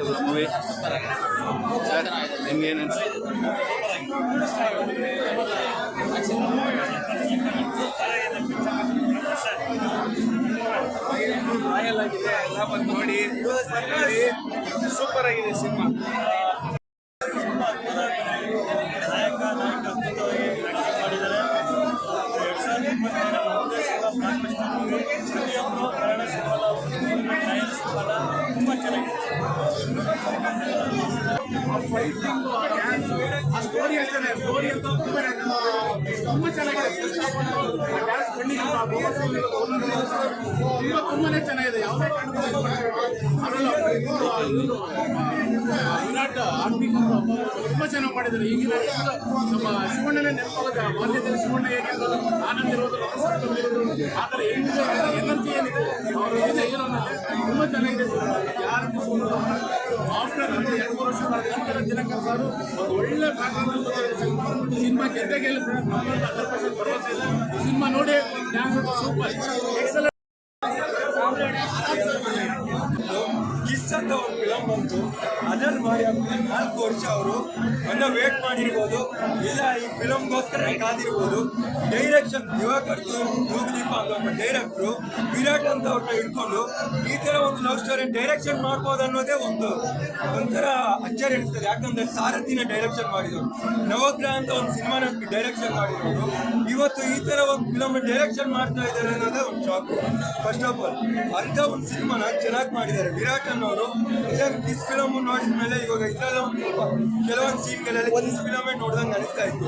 ಆಗಿತ್ತಲ್ಲ ಮೂವಿ? ನಿಮ್ಗೆ ಏನು ಅನ್ಸುತ್ತೆ ರಾಯಲ್ ಆಗಿದೆ ಎಲ್ಲ ಬಂದು ನೋಡಿ. ಸೂಪರ್ ಆಗಿದೆ ಸಿನಿಮಾ. ನಾಯಕ ನಾಯಕ ಅದ್ಭುತವಾಗಿ ಮಾಡಿದ್ದಾರೆ. ಎರಡು ಸಾವಿರದ ಇಪ್ಪತ್ತೈದರ ಆ ಸ್ಟೋರಿ ಅಷ್ಟೇ ಸ್ಟೋರಿ ಅಂತ ತುಂಬಾ ಚೆನ್ನಾಗಿದೆ ಡ್ಯಾನ್ಸ್ ತುಂಬಾ ತುಂಬಾನೇ ಚೆನ್ನಾಗಿದೆ ಯಾವುದೇ ಕಾರಣಕ್ಕೂ ವಿರಾಟ್ ಆರ್ಮಿಕ್ ತುಂಬಾ ಚೆನ್ನಾಗಿ ಮಾಡಿದ್ದಾರೆ ಈಗಿನ ನಮ್ಮ ಶಿವಣ್ಣನೇ ನೆನಪಾಗುತ್ತೆ ಬಾಲ್ಯದಲ್ಲಿ ಶಿವಣ್ಣ ಹೇಗಿದ್ರು ಆನಂದ ಇರೋದು ಆ ಥರ ಎನರ್ಜಿ ಏನಿದೆ? ಅವ್ರ ಏನಿದೆ? ಹೀರೋನಲ್ಲಿ ತುಂಬಾ ಚೆನ್ನಾಗಿದೆ ಯಾರು ಆಫ್ಟರ್ ಅಂದ್ರೆ ಎರಡು ಮೂರು ಸರ್ ಒಂದು ಒಳ್ಳೆ ಸಿನಿಮಾ ಸಿನಿಮಾ ನೋಡಿ ಡ್ಯಾನ್ಸ್ ಸೂಪರ್ ಎಕ್ಸಲೆಂಟ್ ಒಂದು ಫಿಲಮ್ ಬಂತು. ಅದನ್ನು ಮಾಡಿ ನಾಲ್ಕು ವರ್ಷ ಅವರು ಅನ್ನ ವೇಟ್ ಮಾಡಿರ್ಬೋದು. ಇಲ್ಲ, ಈ ಫಿಲಮ್ಗೋಸ್ಕರ ಕಾದಿರ್ಬೋದು. ಡೈರೆಕ್ಷನ್ ದಿವಾಕರ್ ಜೋಗದೀಪ ಅಂತ ಒಬ್ಬ ಡೈರೆಕ್ಟ್ರು ವಿರಾಟ್ ಅಂತ ಅವ್ರನ್ನ ಇಟ್ಕೊಂಡು ಈ ತರ ಒಂದು ಲವ್ ಸ್ಟೋರಿ ಡೈರೆಕ್ಷನ್ ಮಾಡ್ಬೋದು ಅನ್ನೋದೇ ಒಂದು ಒಂಥರ ಅಚ್ಚರಿ ಇರ್ತದೆ ಯಾಕಂದ್ರೆ ಸಾರಥಿನ ಡೈರೆಕ್ಷನ್ ಮಾಡಿದ್ರು. ನವಗ್ರಹ ಅಂತ ಒಂದು ಸಿನಿಮಾನ ಡೈರೆಕ್ಷನ್ ಮಾಡಿರೋದು. ಇವತ್ತು ಈ ತರ ಒಂದು ಫಿಲಮ್ ಡೈರೆಕ್ಷನ್ ಮಾಡ್ತಾ ಇದ್ದಾರೆ ಅನ್ನೋದೇ ಒಂದು ಶಾಕ್ ಫಸ್ಟ್ ಆಫ್ ಆಲ್ ಅಂತ ಒಂದು ಸಿನಿಮಾನ ಚೆನ್ನಾಗಿ ಮಾಡಿದ್ದಾರೆ. ವಿರಾಟ್ ಅನ್ನೋರು ಕಿಸ್ ಫಿಲಮ್ ನೋಡಿದ್ಮೇಲೆ ಇವಾಗ ಇದ್ರಲ್ಲ ಒಂದು ಕೆಲವೊಂದು ಸೀನ್ಗಳಲ್ಲಿ ಕಿಸ್ ಫಿಲಮೇ ನೋಡ್ದಂಗೆ ಅನಿಸ್ತಾ ಇತ್ತು.